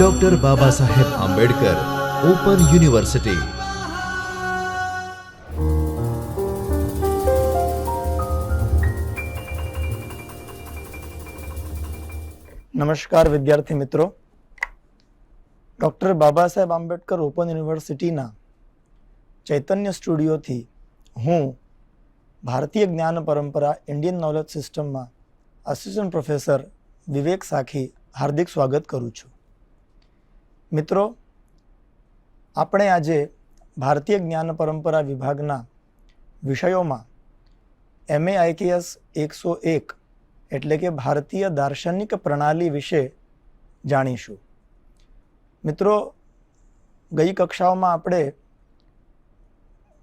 Doctor Baba Saheb Ambedkar open university નમસ્કાર વિદ્યાર્થી મિત્રો ડૉક્ટર બાબા સાહેબ આંબેડકર ઓપન યુનિવર્સિટીના ચૈતન્ય સ્ટુડિયોથી હું ભારતીય જ્ઞાન પરંપરા ઇન્ડિયન નોલેજ સિસ્ટમમાં આસિસ્ટન્ટ પ્રોફેસર વિવેક સાખી હાર્દિક સ્વાગત કરું છું મિત્રો, આપણે આજે ભારતીય જ્ઞાન પરંપરા વિભાગના વિષયોમાં એમએ આઈકેએસ એકસો એક એટલે કે ભારતીય દાર્શનિક પ્રણાલી વિશે જાણીશું. મિત્રો, ગઈ કક્ષાઓમાં આપણે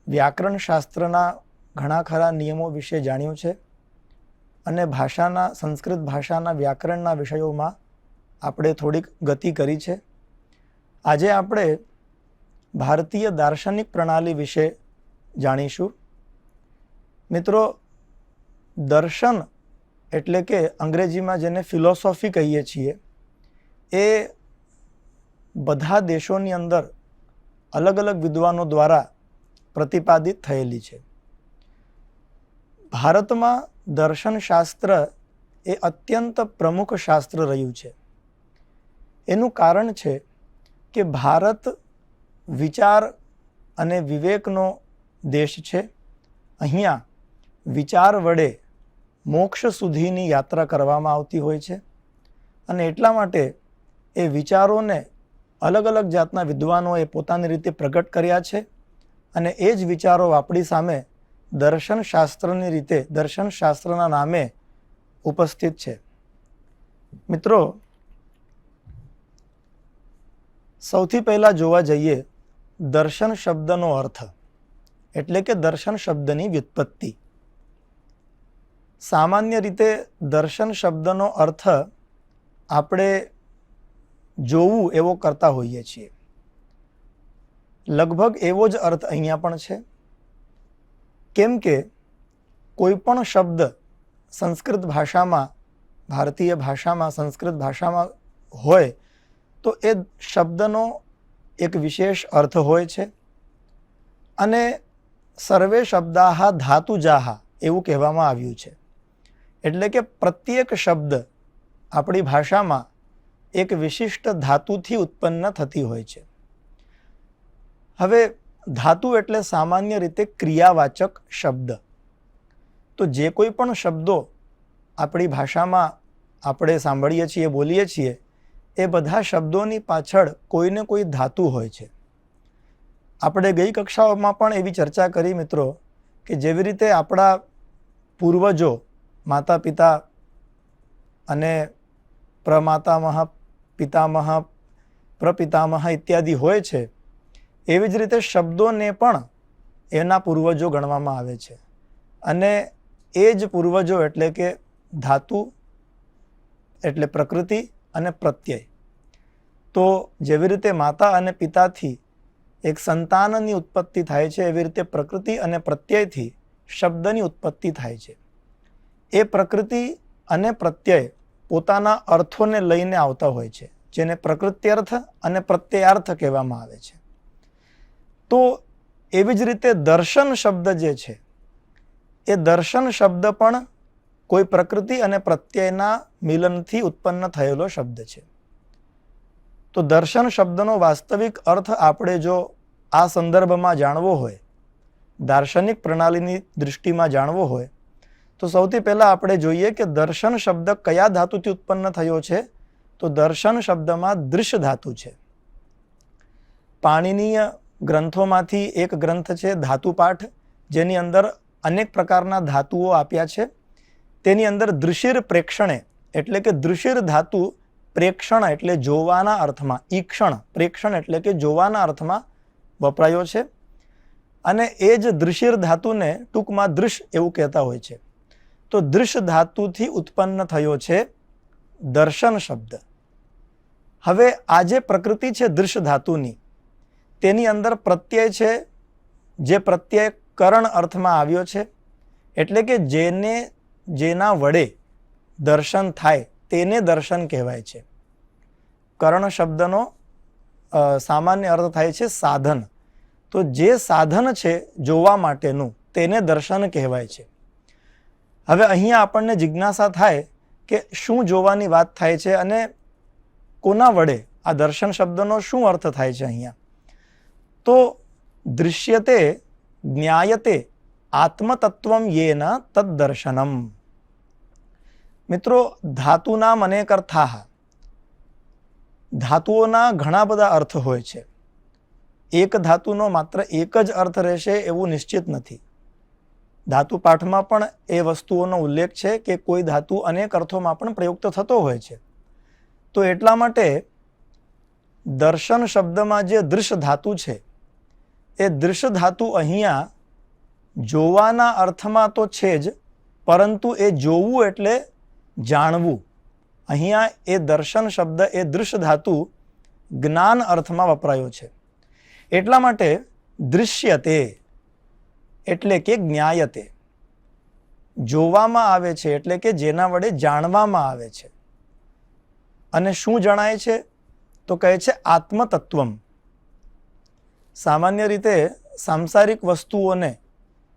વ્યાકરણ શાસ્ત્રના ઘણા ખરા નિયમો વિશે જાણ્યું છે અને ભાષાના, સંસ્કૃત ભાષાના વ્યાકરણના વિષયોમાં આપણે થોડીક ગતિ કરી છે. આજે આપણે ભારતીય દાર્શનિક પ્રણાલી વિશે જાણીશું. મિત્રો, દર્શન એટલે કે અંગ્રેજીમાં જેને ફિલોસોફી કહીએ છીએ, એ બધા દેશોની અંદર અલગ અલગ વિદ્વાનો દ્વારા પ્રતિપાદિત થયેલી છે. ભારતમાં દર્શનશાસ્ત્ર એ અત્યંત પ્રમુખ શાસ્ત્ર રહ્યું છે. એનું કારણ છે કે ભારત વિચાર અને વિવેકનો દેશ છે. અહીંયા વિચાર વડે મોક્ષ સુધીની યાત્રા કરવામાં આવતી હોય છે અને એટલા માટે એ વિચારોને અલગ અલગ જાતના વિદ્વાનોએ પોતાની રીતે પ્રગટ કર્યા છે અને એ જ વિચારો આપણી સામે દર્શનશાસ્ત્રની રીતે દર્શનશાસ્ત્રના નામે ઉપસ્થિત છે. મિત્રો સૌથી પહેલાં જોવા જઈએ, દર્શન શબ્દનો અર્થ. એટલે કે દર્શન શબ્દની વ્યુત્પત્તિ. સામાન્ય રીતે દર્શન શબ્દનો અર્થ આપણે જોવું એવો કરતા હોઈએ છીએ. લગભગ એવો જ અર્થ અહીંયા પણ છે. કેમ કે કોઈ પણ શબ્દ સંસ્કૃત ભાષામાં, ભારતીય ભાષામાં, સંસ્કૃત ભાષામાં હોય તો એ શબ્દનો એક વિશેષ અર્થ હોય છે. અને સર્વે શબ્દાહા ધાતુજાહા એવું કહેવામાં આવ્યું છે. એટલે કે પ્રત્યેક શબ્દ આપણી ભાષામાં એક વિશિષ્ટ ધાતુથી ઉત્પન્ન થતી હોય છે. હવે ધાતુ એટલે સામાન્ય રીતે ક્રિયાવાચક શબ્દ. તો જે કોઈ પણ શબ્દો આપણી ભાષામાં આપણે સાંભળીએ છીએ, બોલીએ છીએ એ બધા શબ્દોની પાછળ કોઈને કોઈ ધાતુ હોય છે. આપણે ગઈ કક્ષાઓમાં પણ એવી ચર્ચા કરી મિત્રો કે જેવી રીતે આપણા પૂર્વજો માતા પિતા અને પ્રમાતામહ, પિતામહ, પ્રપિતામહ ઇત્યાદિ હોય છે, એવી જ રીતે શબ્દોને પણ એના પૂર્વજો ગણવામાં આવે છે. અને એ જ પૂર્વજો એટલે કે ધાતુ, એટલે પ્રકૃતિ અને પ્રત્યય. તો જેવી રીતે માતા અને પિતાથી એક સંતાનની ઉત્પત્તિ થાય છે, એવી રીતે પ્રકૃતિ અને પ્રત્યયથી શબ્દની ઉત્પત્તિ થાય છે. એ પ્રકૃતિ અને પ્રત્યય પોતાના અર્થોને લઈને આવતા હોય છે, જેને પ્રકૃત્યર્થ અને પ્રત્યયાર્થ કહેવામાં આવે છે. તો એવી જ રીતે દર્શન શબ્દ જે છે, એ દર્શન શબ્દ પણ કોઈ પ્રકૃતિ અને પ્રત્યયના મિલનથી ઉત્પન્ન થયેલો શબ્દ છે. તો દર્શન શબ્દનો વાસ્તવિક અર્થ આપણે જો આ સંદર્ભમાં જાણવો હોય, દાર્શનિક પ્રણાલીની દૃષ્ટિમાં જાણવો હોય, તો સૌથી પહેલાં આપણે જોઈએ કે દર્શન શબ્દ કયા ધાતુથી ઉત્પન્ન થયો છે? તો દર્શન શબ્દમાં દૃશ્ય ધાતુ છે. પાણીનીય ગ્રંથોમાંથી એક ગ્રંથ છે, ધાતુપાઠ, જેની અંદર અનેક પ્રકારના ધાતુઓ આપ્યા છે. તેની અંદર દૃશિર પ્રેક્ષણે, એટલે કે દૃશિર ધાતુ પ્રેક્ષણ એટલે જોવાના અર્થમાં, ઈક્ષણ, પ્રેક્ષણ એટલે કે જોવાના અર્થમાં વપરાયો છે. અને એ જ દૃશિર ધાતુને ટૂંકમાં દૃશ્ય એવું કહેતા હોય છે. તો દૃશ્ય ધાતુથી ઉત્પન્ન થયો છે દર્શન શબ્દ. હવે આ જે પ્રકૃતિ છે દૃશ્ય ધાતુની, તેની અંદર પ્રત્યય છે, જે પ્રત્યય કરણ અર્થમાં આવ્યો છે. એટલે કે જેને, જેના વડે દર્શન થાય તેને દર્શન કહેવાય છે. કર્ણ શબ્દનો સામાન્ય અર્થ થાય છે સાધન. તો જે સાધન છે જોવા માટેનું તેને દર્શન કહેવાય છે. હવે અહીંયા આપણને જિજ્ઞાસા થાય કે શું જોવાની વાત થાય છે અને કોના વડે આ દર્શન શબ્દનો શું અર્થ થાય છે અહીંયા. તો દૃશ્યતે જ્ઞાયતે આત્મતત્વમ યેન તદ્દર્શનમ. મિત્રો ધાતુનામ અનેક અર્થાહ ધાતુઓના ઘણા બધા અર્થ હોય છે. એક ધાતુનો માત્ર એક જ અર્થ રહેશે એવું નિશ્ચિત નથી. ધાતુ પાઠમાં પણ એ વસ્તુઓનો ઉલ્લેખ છે કે કોઈ ધાતુ અનેક અર્થોમાં પણ પ્રયુક્ત થતો હોય છે. તો એટલા માટે દર્શન શબ્દમાં જે દૃશ્ય ધાતુ છે, એ દૃશ્ય ધાતુ અહીંયા જોવાના અર્થમાં તો છે જ, પરંતુ એ જોવું એટલે જાણવું. અહીંયા એ દર્શન શબ્દ, એ દૃશ્ય ધાતુ જ્ઞાન અર્થમાં વપરાયો છે. એટલા માટે દૃશ્યતે એટલે કે જ્ઞાયતે જોવામાં આવે છે, એટલે કે જેના વડે જાણવામાં આવે છે. અને શું જણાય છે? તો કહે છે આત્મતત્વમ. સામાન્ય રીતે સાંસારિક વસ્તુઓને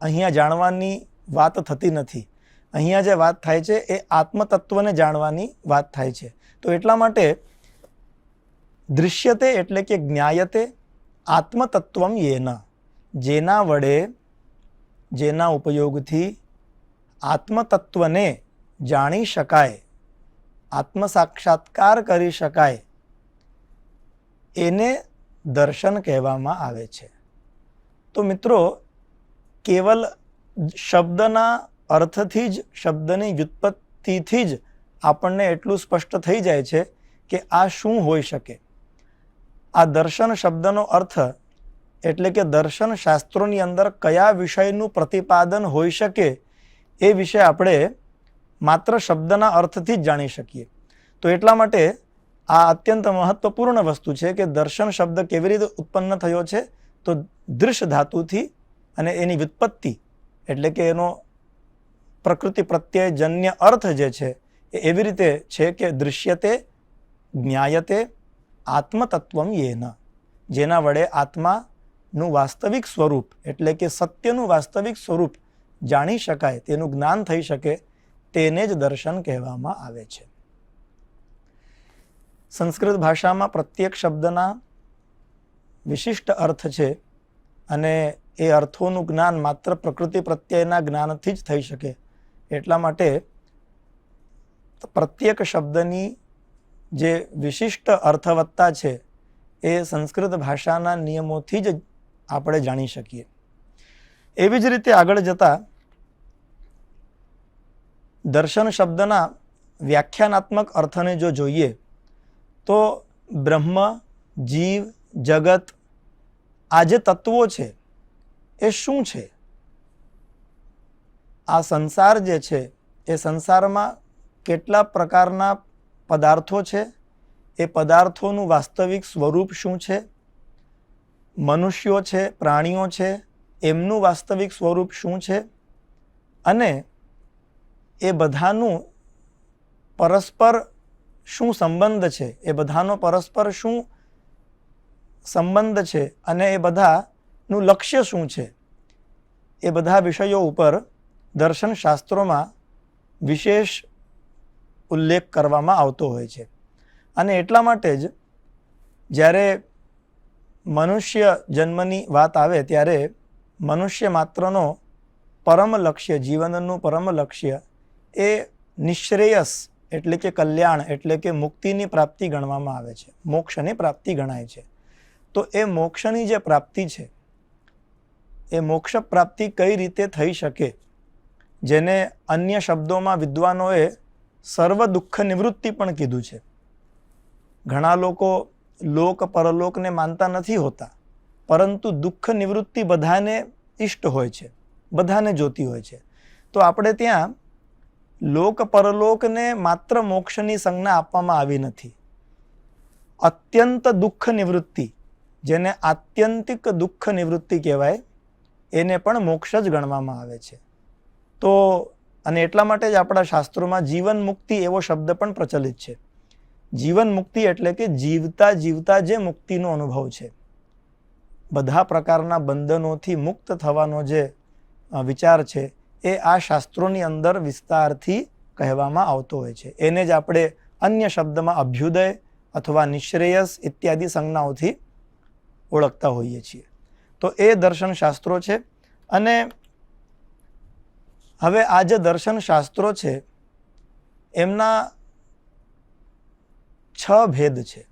અહીંયા જાણવાની વાત થતી નથી. અહીંયા જે વાત થાય છે, એ આત્મતત્વને જાણવાની વાત થાય છે. તો એટલા માટે દૃશ્યતે એટલે કે જ્ઞાયતે આત્મતત્વમ યેના. જેના વડે, જેના ઉપયોગથી આત્મતત્વને જાણી શકાય આત્મ સાક્ષાત્કાર કરી શકાય, એને દર્શન કહેવામાં આવે છે. તો મિત્રો, કેવલ શબ્દના અર્થથી જ, શબ્દની વ્યુત્પત્તિથી જ આપણને એટલું સ્પષ્ટ થઈ જાય છે કે આ શું હોઈ શકે. આ દર્શન શબ્દનો અર્થ એટલે કે દર્શન શાસ્ત્રોની અંદર કયા વિષયનું પ્રતિપાદન હોઈ શકે એ વિશે આપણે માત્ર શબ્દના અર્થથી જ જાણી શકીએ. તો એટલા માટે આ અત્યંત મહત્વપૂર્ણ વસ્તુ છે કે દર્શન શબ્દ કેવી રીતે ઉત્પન્ન થયો છે તો દૃશ્ય ધાતુથી અને એની વ્યુત્પત્તિ એટલે કે એનો પ્રકૃતિ પ્રત્યે જન્ય અર્થ જે છે એ એવી રીતે છે કે દૃશ્યતે જ્ઞાયતે આત્મતત્વમ યેન. જેના વડે આત્માનું વાસ્તવિક સ્વરૂપ, એટલે કે સત્યનું વાસ્તવિક સ્વરૂપ જાણી શકાય, તેનું જ્ઞાન થઈ શકે, તેને જ દર્શન કહેવામાં આવે છે. સંસ્કૃત ભાષામાં પ્રત્યેક શબ્દના વિશિષ્ટ અર્થ છે અને એ અર્થોનું જ્ઞાન માત્ર પ્રકૃતિ પ્રત્યેના જ્ઞાનથી જ થઈ શકે. એટલા માટે પ્રત્યેક શબ્દની જે વિશિષ્ટ અર્થવત્તા છે, એ સંસ્કૃત ભાષાના નિયમોથી જ આપણે જાણી શકીએ. એવી જ રીતે આગળ જતા દર્શન શબ્દના વ્યાખ્યાનાત્મક અર્થને જો જોઈએ, તો બ્રહ્મ, જીવ, જગત આ જે તત્વો છે, એ શું છે? આ સંસાર જે છે, એ સંસારમાં કેટલા પ્રકારના પદાર્થો છે? એ પદાર્થોનું વાસ્તવિક સ્વરૂપ શું છે? મનુષ્યો છે, પ્રાણીઓ છે, એમનું વાસ્તવિક સ્વરૂપ શું છે? અને એ બધાનું પરસ્પર શું સંબંધ છે? એ બધાનો પરસ્પર શું સંબંધ છે? અને એ બધાનું લક્ષ્ય શું છે? એ બધા વિષયો ઉપર દર્શન શાસ્ત્રોમાં વિશેષ ઉલ્લેખ કરવામાં આવતો હોય છે. અને એટલા માટે જ જ્યારે મનુષ્ય જન્મની વાત આવે ત્યારે મનુષ્ય માત્રનો પરમ લક્ષ્ય, જીવનનું પરમ લક્ષ્ય એ નિશ્રેયસ એટલે કે કલ્યાણ એટલે કે મુક્તિની પ્રાપ્તિ ગણવામાં આવે છે. મોક્ષની પ્રાપ્તિ ગણાય છે. તો એ મોક્ષની જે પ્રાપ્તિ છે, એ મોક્ષ પ્રાપ્તિ કઈ રીતે થઈ શકે? જેને અન્ય શબ્દોમાં વિદ્વાનોએ સર્વ દુઃખ નિવૃત્તિ પણ કીધું છે. ઘણા લોકો લોક પરલોકને માનતા નથી હોતા, પરંતુ દુઃખ નિવૃત્તિ બધાને ઇષ્ટ હોય છે, બધાને જોતી હોય છે. તો આપણે ત્યાં લોક પરલોકને માત્ર મોક્ષની સંજ્ઞા આપવામાં આવી નથી. અત્યંત દુઃખ નિવૃત્તિ, જેને આત્યંતિક દુઃખ નિવૃત્તિ કહેવાય, એને પણ મોક્ષ જ ગણવામાં આવે છે. તો અને એટલા માટે જ આપણા શાસ્ત્રોમાં જીવન મુક્તિ એવો શબ્દ પણ પ્રચલિત છે. જીવન મુક્તિ એટલે કે જીવતા જીવતા જે મુક્તિનો અનુભવ છે. બધા પ્રકારના બંધનોથી મુક્ત થવાનો જે વિચાર છે એ આ શાસ્ત્રોની અંદર વિસ્તારથી કહેવામાં આવતો હોય છે. એને જ આપણે અન્ય શબ્દમાં અભ્યુદય અથવા નિશ્રેયસ ઇત્યાદિ સંજ્ઞાઓથી ઓળખતા હોઈએ છીએ. તો એ દર્શન શાસ્ત્રો છે અને હવે આ જે દર્શન શાસ્ત્રો છે, એમના છ ભેદ છે.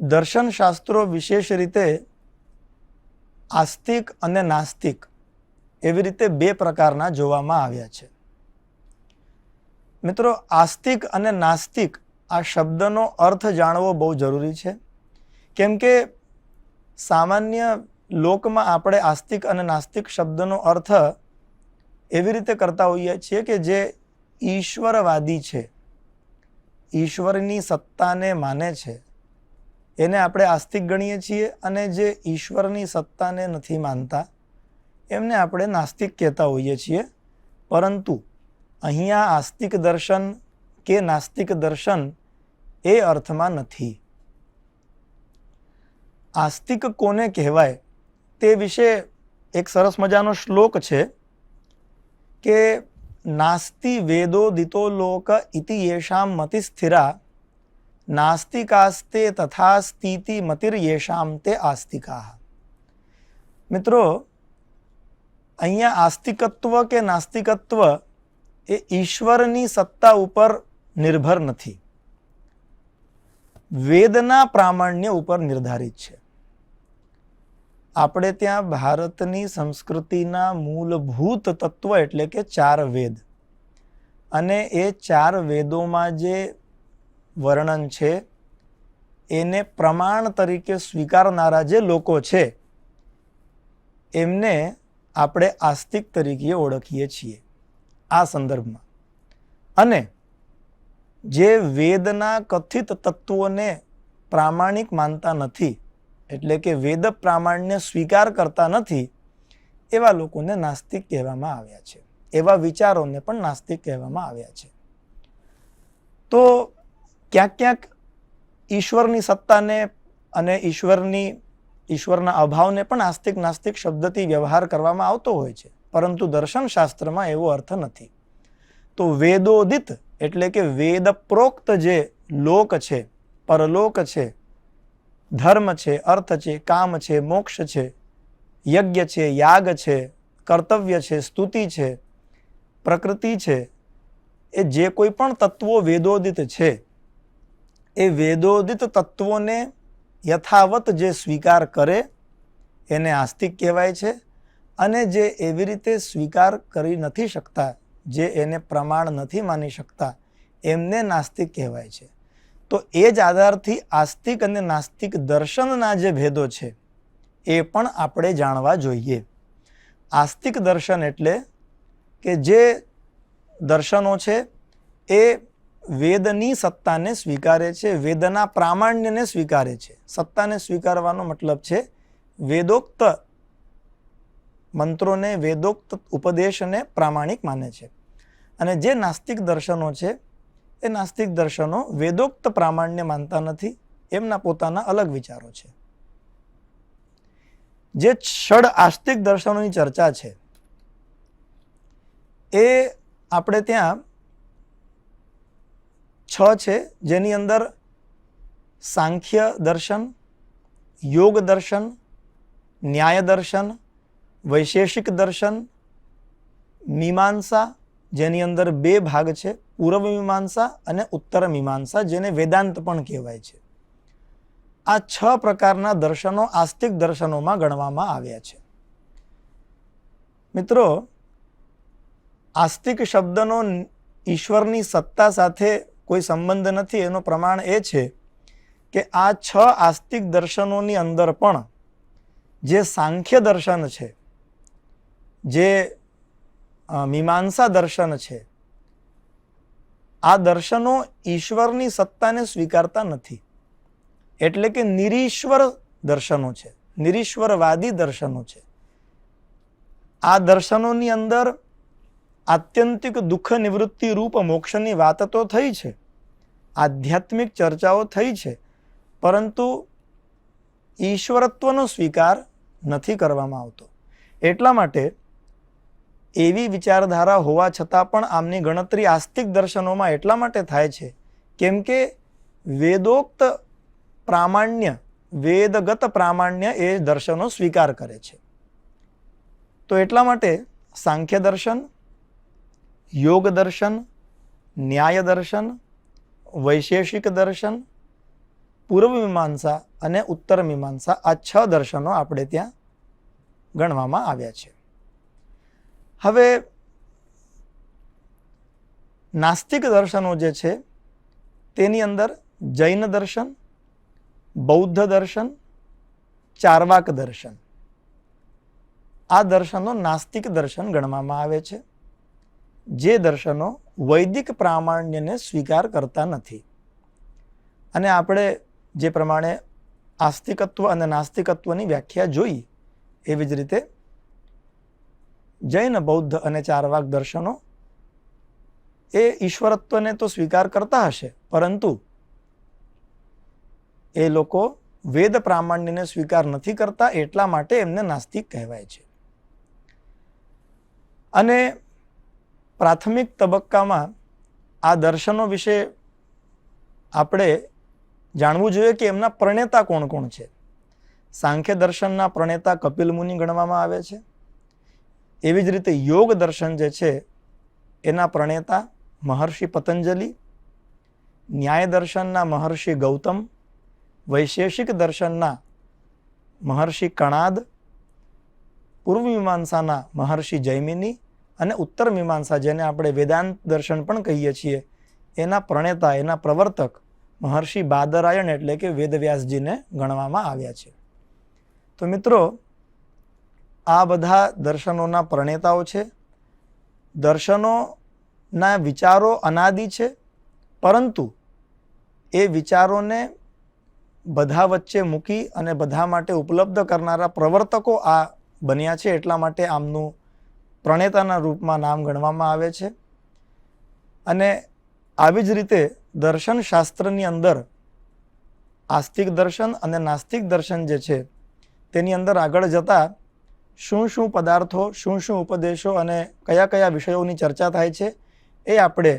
દર્શન શાસ્ત્રો વિશેષ રીતે આસ્તિક અને નાસ્તિક એવી રીતે બે પ્રકારના જોવામાં આવ્યા છે. મિત્રો, આસ્તિક અને નાસ્તિક આ શબ્દનો અર્થ જાણવો બહુ જરૂરી છે. કેમ કે સામાન્ય લોકમાં આપણે આસ્તિક અને નાસ્તિક શબ્દનો અર્થ એવી રીતે કરતા હોઈએ છીએ કે જે ઈશ્વરવાદી છે. ઈશ્વરની સત્તાને માને છે. એને આપણે આસ્તિક ગણીએ છીએ અને જે ઈશ્વરની સત્તાને નથી માનતા, એમને આપણે નાસ્તિક કહેતા હોઈએ છીએ. પરંતુ અહીંયા આસ્તિક દર્શન કે નાસ્તિક દર્શન એ અર્થમાં નથી. આસ્તિક કોને કહેવાય? તે વિશે એક સરસ મજાનો શ્લોક છે કે, નાસ્તિ વેદો દિતો લોક ઇતિ યેષામ મતિ સ્થિરા. નાસ્તિકાસ્તે તથા સ્થિતિ મતિર્યેષામ તે આસ્તિકા. મિત્રો, અહીંયા આસ્તિકત્વ કે નાસ્તિકત્વ એ ઈશ્વરની સત્તા ઉપર નિર્ભર નથી. વેદના પ્રામાણ્ય ઉપર નિર્ધારિત છે. આપણે ત્યાં ભારતની સંસ્કૃતિના મૂળભૂત તત્વ એટલે કે ચાર વેદ. અને એ ચાર વેદોમાં જે વર્ણન છે, એને પ્રમાણ તરીકે સ્વીકારનારા જે લોકો છે, એમને આપણે આસ્તિક તરીકે ઓળખીએ છીએ આ સંદર્ભમાં. અને જે વેદના કથિત તત્વોને પ્રામાણિક માનતા નથી એટલે કે વેદ પ્રામાણ્ય સ્વીકાર કરતા નથી, એવા લોકોને નાસ્તિક કહેવામાં આવ્યા છે. એવા વિચારોને પણ નાસ્તિક કહેવામાં આવ્યા છે. તો ક્યાંક ક્યાંક ઈશ્વરની સત્તાને અને ઈશ્વરની, ઈશ્વરના અભાવને પણ આસ્તિક નાસ્તિક શબ્દથી વ્યવહાર કરવામાં આવતો હોય છે. પરંતુ દર્શન શાસ્ત્રમાં એવો અર્થ નથી. તો વેદોદિત એટલે કે વેદ પ્રોક્ત જે લોક છે, પરલોક છે ધર્મ છે, અર્થ છે, કામ છે, મોક્ષ છે, યજ્ઞ છે, યાગ છે, કર્તવ્ય છે, સ્તુતિ છે, પ્રકૃતિ છે, એ જે કોઈ પણ તત્વો વેદોદિત છે, એ વેદોદિત તત્વોને યથાવત જે સ્વીકાર કરે, એને આસ્તિક કહેવાય છે અને જે એવી રીતે સ્વીકાર કરી નથી શકતા, જે એને પ્રમાણ નથી માની શકતા, એમને નાસ્તિક કહેવાય છે. તો એ જ આધારથી આસ્તિક અને નાસ્તિક દર્શનના જે ભેદો છે, એ પણ આપણે જાણવા જોઈએ. આસ્તિક દર્શન એટલે કે જે દર્શનો છે, એ વેદની સત્તાને સ્વીકારે છે, વેદના પ્રામાણ્યને સ્વીકારે છે. સત્તાને સ્વીકારવાનો મતલબ છે, વેદોક્ત મંત્રોને, વેદોક્ત ઉપદેશને પ્રામાણિક માને છે. અને જે નાસ્તિક દર્શનો છે એ નાસ્તિક દર્શનો વેદોક્ત પ્રામાણ્ય માનતા નથી, એમના પોતાના અલગ વિચારો છે. જે ષડ આસ્તિક દર્શનોની ચર્ચા છે, એ આપણે ત્યાં છ છે, જેની અંદર સાંખ્ય દર્શન, યોગ દર્શન, ન્યાય દર્શન, વૈશેષિક દર્શન, મીમાંસા જેની અંદર બે ભાગ છે, પૂર્વ મીમાંસા અને ઉત્તર મીમાંસા, જેને વેદાંત પણ કહેવાય છે. આ છ પ્રકારના દર્શનો આસ્તિક દર્શનોમાં ગણવામાં આવ્યા છે. મિત્રો, આસ્તિક શબ્દનો ઈશ્વરની સત્તા સાથે કોઈ સંબંધ નથી. એનું પ્રમાણ એ છે કે આ છ આસ્તિક દર્શનોની અંદર પણ જે સાંખ્ય દર્શન છે, જે મીમાંસા દર્શન છે. આ દર્શનો ઈશ્વરની સત્તાને સ્વીકારતા નથી. એટલે કે નિરીશ્વર દર્શનો છે, નિરીશ્વરવાદી દર્શનો છે. આ દર્શનોની અંદર આત્યંતિક દુઃખ નિવૃત્તિ રૂપ મોક્ષની વાત તો થઈ છે, આધ્યાત્મિક ચર્ચાઓ થઈ છે, પરંતુ ઈશ્વરત્વનો સ્વીકાર નથી કરવામાં આવતો. એટલા માટે એવી વિચારધારા હોવા છતાં પણ આમની ગણતરી આસ્તિક દર્શનોમાં એટલા માટે થાય છે, કેમ કે વેદોક્ત પ્રામાણ્ય, વેદગત પ્રામાણ્ય એ દર્શનો સ્વીકાર કરે છે. તો એટલા માટે સાંખ્ય દર્શન, યોગ દર્શન, ન્યાય દર્શન, વૈશેષિક દર્શન, પૂર્વ મીમાંસા અને ઉત્તર મીમાંસા આ છ દર્શનો આપણે ત્યાં ગણવામાં આવ્યા છે. હવે નાસ્તિક દર્શનો જે છે, તેની અંદર જૈન દર્શન, બૌદ્ધ દર્શન, ચારવાક દર્શન. આ દર્શનો નાસ્તિક દર્શન ગણવામાં આવે છે. જે દર્શનો વૈદિક પ્રામાણ્યને સ્વીકાર કરતા નથી. અને આપણે જે પ્રમાણે આસ્તિકત્વ અને નાસ્તિકત્વની વ્યાખ્યા જોઈ, એવી જ રીતે જૈન બૌદ્ધ અને ચારવાક દર્શનો એ ઈશ્વરત્વને તો સ્વીકાર કરતા હશે, પરંતુ એ લોકો વેદ પ્રામાણ્યને સ્વીકાર નથી કરતા એટલા માટે એમને નાસ્તિક કહેવાય છે. અને પ્રાથમિક તબક્કામાં આ દર્શનો વિશે આપણે જાણવું જોઈએ કે એમના પ્રણેતા કોણ કોણ છે? સાંખ્ય દર્શનના પ્રણેતા કપિલ મુનિ ગણવામાં આવે છે. એવી જ રીતે યોગ દર્શન જે છે, એના પ્રણેતા મહર્ષિ પતંજલિ, ન્યાય દર્શનના મહર્ષિ ગૌતમ, વૈશેષિક દર્શનના મહર્ષિ કણાદ, પૂર્વ મીમાંસાના મહર્ષિ જૈમિની અને ઉત્તર મીમાંસા જેને આપણે વેદાંત દર્શન પણ કહીએ છીએ, એના પ્રણેતા, એના પ્રવર્તક મહર્ષિ બાદરાયણ એટલે કે વેદવ્યાસજીને ગણવામાં આવ્યા છે. તો મિત્રો આ બધા દર્શનોના પ્રણેતાઓ છે. દર્શનોના વિચારો અનાદિ છે, પરંતુ એ વિચારોને બધા વચ્ચે મૂકી અને બધા માટે ઉપલબ્ધ કરનારા પ્રવર્તકો આ બન્યા છે એટલા માટે આમનું પ્રણેતાના રૂપમાં નામ ગણવામાં આવે છે. અને આવી જ રીતે દર્શનશાસ્ત્રની અંદર આસ્તિક દર્શન અને નાસ્તિક દર્શન જે છે તેની અંદર આગળ જતા શું શું પદાર્થો, શું શું ઉપદેશો અને કયા કયા વિષયોની ચર્ચા થાય છે એ આપણે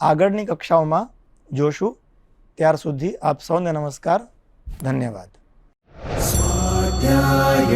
આગળની કક્ષાઓમાં જોશું. ત્યાર સુધી આપ સૌને નમસ્કાર, ધન્યવાદ. સ્વાધ્યાય